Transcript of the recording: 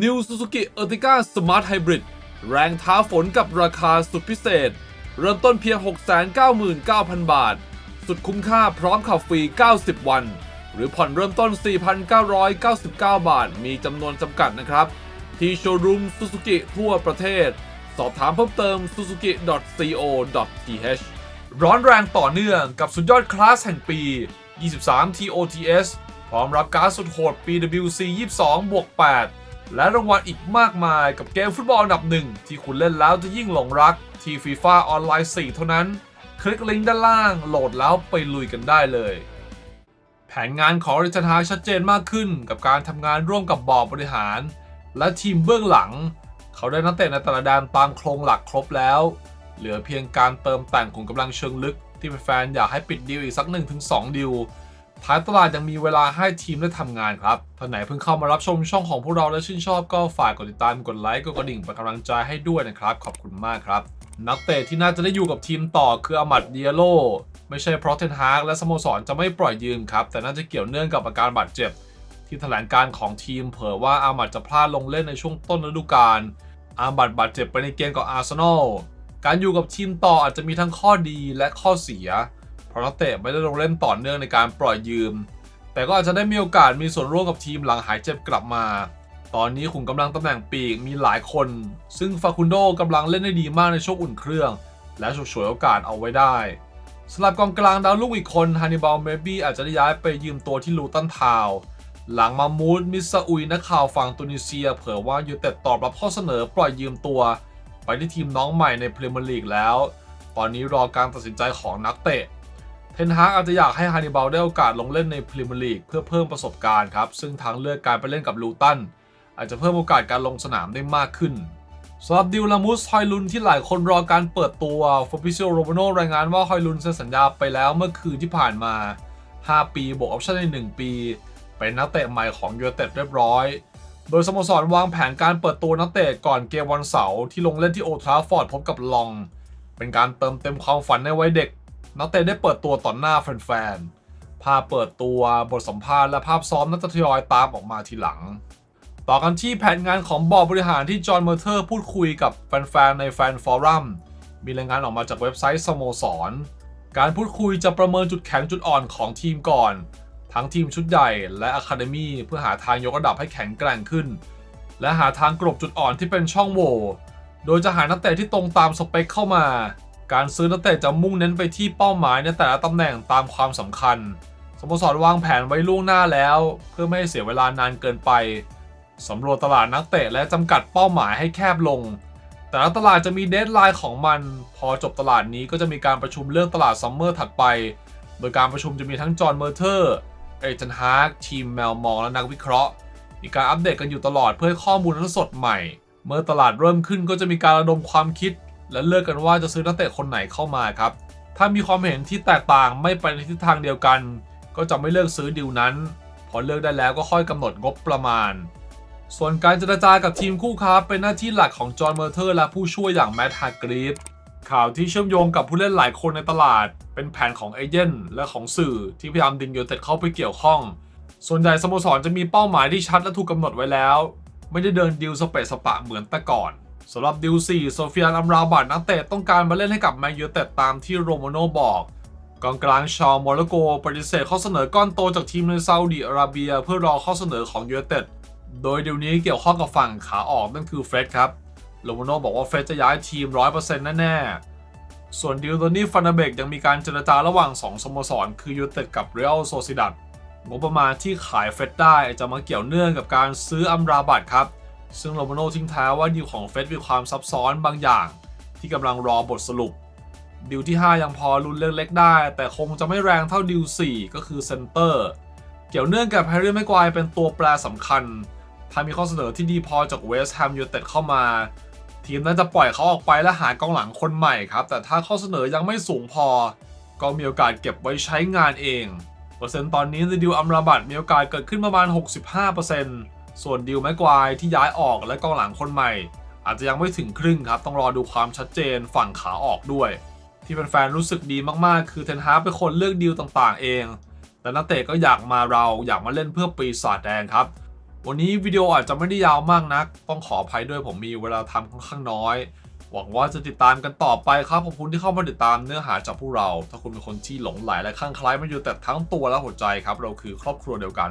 New Suzuki Ertiga Smart Hybrid แรงท้าฝนกับราคาสุดพิเศษ เริ่มต้นเพียง 699,000 บาท สุดคุ้มค่าพร้อมขับฟรี 90 วัน หรือผ่อนเริ่มต้น 4,999 บาท มีจำนวนจำกัดนะครับ ที่โชว์รูม Suzuki ทั่วประเทศ สอบถามเพิ่มเติม suzuki.co.th ร้อนแรงต่อเนื่องกับสุดยอดคลาสแห่งปี 23 TOTS พร้อมรับการดสุดโหด PWC 22บวก8 และรางวัลอีกมากมายกับเกมฟุตบอลอันดับหนึ่ง ที่คุณเล่นแล้วจะยิ่งหลงรัก ที่ FIFA ออนไลน์ 4 เท่านั้น คลิกลิงก์ด้านล่าง โหลดแล้วไปลุยกันได้เลย แผนงานของริชาร์ดฮาชัดเจนมากขึ้นกับการทำงานร่วมกับบอร์ดบริหาร และทีมเบื้องหลัง เขาได้นักเตะในแต่ละแดนตามโครงหลักครบแล้ว เหลือเพียงการเติมแต่งขุมกำลังเชิงลึกที่แฟนๆอยากให้ปิดดีลอีกสัก1-2ดีล ท้ายตลาดยังมีเวลาให้ทีมได้ทำงานครับ ท่านไหนเพิ่งเข้ามารับชมช่องของพวกเราและชื่นชอบก็ฝากกดติดตาม กดไลค์ กดกระดิ่งเป็นกำลังใจให้ด้วยนะครับ ขอบคุณมากครับ นักเตะที่น่าจะได้อยู่กับทีมต่อคืออามัดเดียโล ไม่ใช่เพราะเทนฮากและสโมสรจะไม่ปล่อยยืมครับ แต่น่าจะเกี่ยวเนื่องกับอาการบาดเจ็บ ที่แถลงการของทีมเผยว่าอามัดจะพลาดลงเล่นในช่วงต้นฤดูกาล อาบัดบาดเจ็บไปในเกมกับอาร์เซนอล การอยู่กับทีมต่ออาจจะมีทั้งข้อดีและข้อเสีย เพราะนักเตะไม่ได้ลงเล่นต่อเนื่องในการปล่อยยืม แต่ก็อาจจะได้มีโอกาสมีส่วนร่วมกับทีมหลังหายเจ็บกลับมา ตอนนี้ขุมกำลังตำแหน่งปีกมีหลายคน ซึ่งฟาคุนโดกำลังเล่นได้ดีมากในช่วงอุ่นเครื่อง และฉกฉวยโอกาสเอาไว้ได้สำหรับกองกลางดาวรุ่งอีกคนฮันนิบาลเมบี้อาจจะได้ย้ายไปยืมตัวที่ลูตันทาวหลังมามูดมิสซาอุยนักข่าวฝั่งตุนิเซีย เผยว่ายูเต็ดตอบรับข้อเสนอปล่อยยืมตัว ไปที่ทีมน้องใหม่ในพรีเมียร์ลีกแล้ว ตอนนี้รอการตัดสินใจของนักเตะ เทนฮากอาจจะอยากให้ฮานิบาลได้โอกาสลงเล่นในพรีเมียร์ลีกเพื่อเพิ่มประสบการณ์ครับ ซึ่งทางเลือกการไปเล่นกับลูตันอาจจะเพิ่มโอกาสการลงสนามได้มากขึ้นสำหรับดิวลามุสฮอยลุนที่หลายคนรอการเปิดตัวฟอบิเซียโรโบโนรายงานว่าฮอยลุนเซ็นสัญญาไปแล้วเมื่อคืนที่ผ่านมา 5 ปีบวกออปชั่นใน 1 ปี เป็นนักเตะใหม่ของยูไนเต็ดเรียบร้อย โดยสโมสรวางแผนการเปิดตัวนักเตะก่อนเกมวันเสาร์ที่ลงเล่นที่โอทราฟอร์ดพบกับลอง เป็นการเติมเต็มความฝันในวัยเด็ก นักเตะได้เปิดตัวต่อหน้าแฟนๆ ภาพเปิดตัวบทสัมภาษณ์และภาพซ้อมนักทยอยตามออกมาทีหลัง ต่อกันที่แผนงานของบอร์ดบริหารที่จอห์นเมอร์เทอร์พูดคุยกับแฟนๆ ในแฟนฟอรัม มีรายงานออกมาจากเว็บไซต์สโมสร การพูดคุยจะประเมินจุดแข็งจุดอ่อนของทีมก่อน ทั้งทีมชุดใหญ่และอะคาเดมีเพื่อหาทางยกระดับให้แข็งแกร่งขึ้น และหาทางกลบจุดอ่อนที่เป็นช่องโหว่ โดยจะหานักเตะที่ตรงตามสเปคเข้ามา การซื้อนักเตะจะมุ่งเน้นไปที่เป้าหมายในแต่ละตำแหน่งตามความสำคัญ สโมสรวางแผนไว้ล่วงหน้าแล้ว เพื่อไม่ให้เสียเวลานานเกินไปสำรวจตลาดนักเตะและจำกัดเป้าหมายให้แคบลง แต่ละตลาดจะมีเดทไลน์ของมัน พอจบตลาดนี้ก็จะมีการประชุมเรื่องตลาดซัมเมอร์ถัดไป โดยการประชุมจะมีทั้งจอห์นเมอร์เทอร์ เอเจนฮาร์กทีมแมวมองและนักวิเคราะห์ มีการอัปเดตกันอยู่ตลอดเพื่อข้อมูลนั้นสดใหม่ เมื่อตลาดเริ่มขึ้นก็จะมีการระดมความคิด และเลือกกันว่าจะซื้อนักเตะคนไหนเข้ามาครับ ถ้ามีความเห็นที่แตกต่างไม่ไปในทิศทางเดียวกัน ก็จะไม่เลือกซื้อดีลนั้น พอเลือกได้แล้วก็ค่อยกำหนดงบประมาณ ส่วนการเจรจากับทีมคู่ค้าเป็นหน้าที่หลักของจอห์นเมอร์เทอร์และผู้ช่วยอย่างแมตต์ฮากรีฟข่าวที่เชื่อมโยงกับผู้เล่นหลายคนในตลาด เป็นแผนของเอเจนต์และของสื่อที่พยายามดึงยูเต็ดเข้าไปเกี่ยวข้อง ส่วนใหญ่สโมสรจะมีเป้าหมายที่ชัดและถูกกำหนดไว้แล้ว ไม่ได้เดินดิวสเปซสปะเหมือนแต่ก่อน สำหรับดิว4โซเฟียนอัมราบัตนักเตะต้องการมาเล่นให้กับแมนยูเต็ดตามที่โรโมโนบอกกองกลางชาวโมร็อกโกปฏิเสธข้อเสนอก้อนโตจากทีมในซาอุดิอาระเบีย เพื่อรอข้อเสนอของยูเต็ด โดยเดี๋ยวนี้เกี่ยวข้องกับฝั่งขาออกนั่นคือเฟรดครับ โรโมโนบอกว่าเฟรดจะย้ายทีม 100%แน่ ๆ ส่วนดิวโดนี่ฟันเดเบกยังมีการเจรจาระหว่าง 2 สโมสร คือยูเต็ดกับเรอัลโซซิดัดงบประมาณที่ขายเฟรดได้จะมาเกี่ยวเนื่องกับการซื้ออัมราบัตครับ ซึ่งโรโมโนทิ้งท้ายว่าดีลของเฟรดมีความซับซ้อนบางอย่าง ที่กำลังรอบทสรุปดิวที่ 5 ยังพอลุ้นเล็กๆได้ แต่คงจะไม่แรงเท่าดิว4 ก็คือเซนเตอร์ เกี่ยวเนื่องกับแฮร์รี่แม็กควายเป็นตัวแปรสำคัญ ถ้ามีข้อเสนอที่ดีพอจากเวสต์แฮมยูไนเต็ดเข้ามา ทีมน่าจะปล่อยเขาออกไปและหากองหลังคนใหม่ครับ แต่ถ้าข้อเสนอยังไม่สูงพอ ก็มีโอกาสเก็บไว้ใช้งานเอง เปอร์เซ็นต์ตอนนี้ในดิวอัมราบัตมีโอกาสเกิดขึ้นประมาณ 65% ส่วนดิวแม็กควายที่ย้ายออกและกองหลังคนใหม่ อาจจะยังไม่ถึงครึ่งครับ ต้องรอดูความชัดเจนฝั่งขาออกด้วย ที่แฟนๆรู้สึกดีมากๆ คือเทนฮาร์เป็นคนเลือกดีลต่างๆ เอง แต่นักเตะก็อยากมาเราอยากมาเล่นเพื่อปีศาจแดงครับ วันนี้วิดีโออาจจะไม่ได้ยาวมากนัก ต้องขออภัยด้วยผมมีเวลาทำค่อนข้างน้อยหวังว่าจะติดตามกันต่อไปครับ ขอบคุณที่เข้ามาติดตามเนื้อหาจากพวกเรา ถ้าคุณเป็นคนที่หลงไหลและคลั่งคล้ายมันอยู่แต่ทั้งตัวและหัวใจครับ เราคือครอบครัวเดียวกัน